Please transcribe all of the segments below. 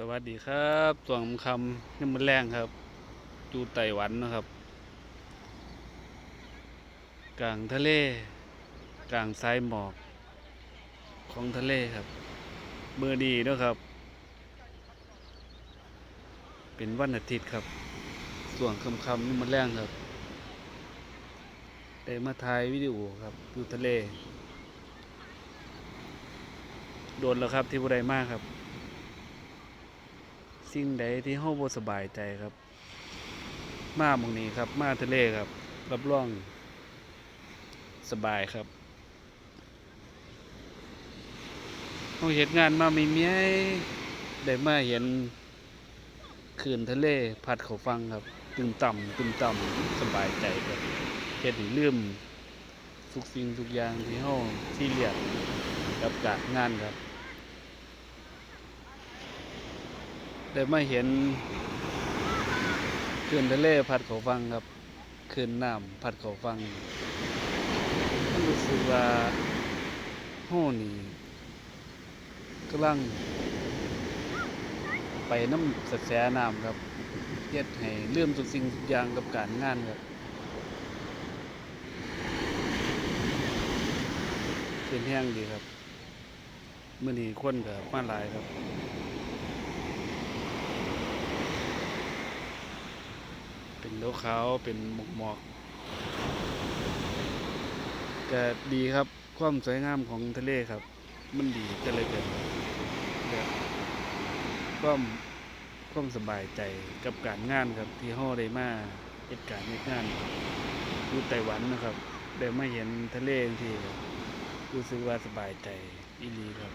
สวัสดีครับสวงคำนี่มันแรงครับอยู่ไต้หวันนะครับ กลางทะเล กลางสายหมอก ของทะเลครับเมื่อดีนะครับ เป็นวันอาทิตย์ครับส่วงคำคำนี่มันแรงครับได้มาถ่ายวิดีโอครับอยู่ทะเล โดนแล้วครับที่ผู้ใดมากครับ สิ่งใดที่เฮาบ่สบายใจครับ มาหมองนี้ครับ มาทะเลครับ รับรองสบายครับเฮาเฮ็ดงานมาไม่มีให้ได้มาเห็นคลื่นทะเลพัดเข้าฟังครับ ตึมต่ำตึมต่ำสบายใจครับเฮ็ดให้ลืมทุกสิ่งทุกอย่างที่เฮาที่เรียดกับการงานครับ ได้มาเห็นคลื่นทะเลพัดเขาฟังครับคลื่นน้ำพัดเขาฟังรู้สึกว่าโห้นี่กำลัง ไปน้ำกระแสน้ำครับเฮ็ดให้เลื่อมทุกสิ่งทุกอย่างกับการงานครับเป็นแห้งดีครับเมื้อนี้คนก็มาหลายครับ เป็นขาวขาวเป็นหมอกหมอกๆก็ดีครับความสวยงามของทะเลครับ มันดีก็เลยเกิดความความสบายใจกับการงานครับที่เฮาได้มาเหตุการณ์เหตุงานอยู่ไต้หวันนะครับได้มาเห็นทะเลที่รู้สึกว่าสบายใจอีลีครับ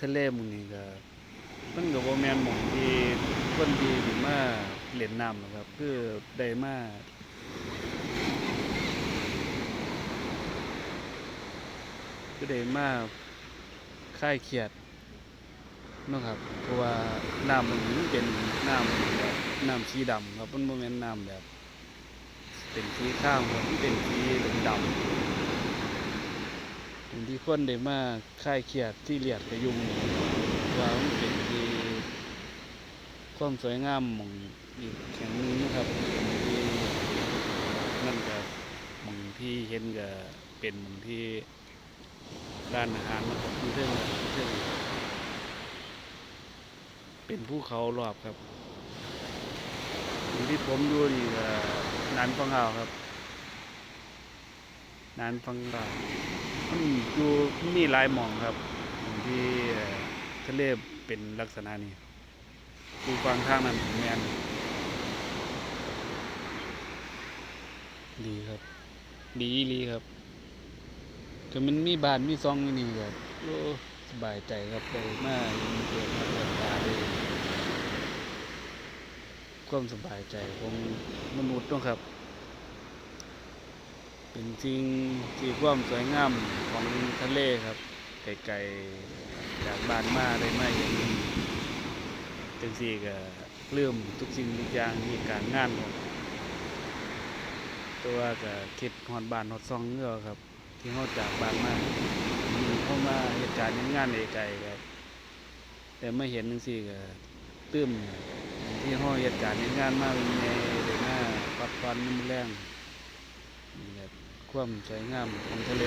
ทะเลมึงนี่ก็ มันก็บ่แมนหม่องที่คนที่สิมาเล่นน้ำนะครับ คือได้มาคือได้มาคลายเครียดนะครับ เพราะว่าน้ำมันเป็นน้ำแบบน้ำสีดำครับมันบ่แมนน้ำแบบ เป็นสีข้าวครับเป็นสีดำๆเป็นที่คนได้มาคลายเครียดที่เลียดกระยุงนี่ ว่ามันเป็นที่ความสวยงามมองอีกแห่งหนึงนะครับม้องที่นั่นก็หมองที่เห็นก็เป็นมองที่ร้านอาหารนะครับที่เรื่องเรื่องเป็นภูเขารอบครับอยู่ที่ผมดูนี่ก็นานฟังเอาครับนานฟังเอามันอยู่มีหลายหมองครับมองที่ ทะเลเป็นลักษณะนี้กูฟังทางนั้นแมนดีครับ ดีอีครับก็มันมีบ้านมีซองอยู่นี่ก็โอ้สบายใจครับได้มาเห็นเกิดมาเกิดตาได้ความสบายใจของมนุษย์เนาะครับ เป็นสิ่งที่ความสวยงามของทะเลครับ ไกลๆจากบ้านมาได้ไหมาเห็นจังซี่ก็เริ่มทุกสิ่งทุกอย่างที่การงานตัวก็คิดฮอดบ้านฮอดซองเงือครับ ที่เฮาจากบ้านมามีเข้ามาเหตุการณ์งานไกลๆครับแต่ไมาเห็นจังซี่ก็ตื้มที่เฮาเหตุการณ์งานมาเป็นไงได้าพักผ่อนน้ำแรงนี่ครับความสวยงามของทะเล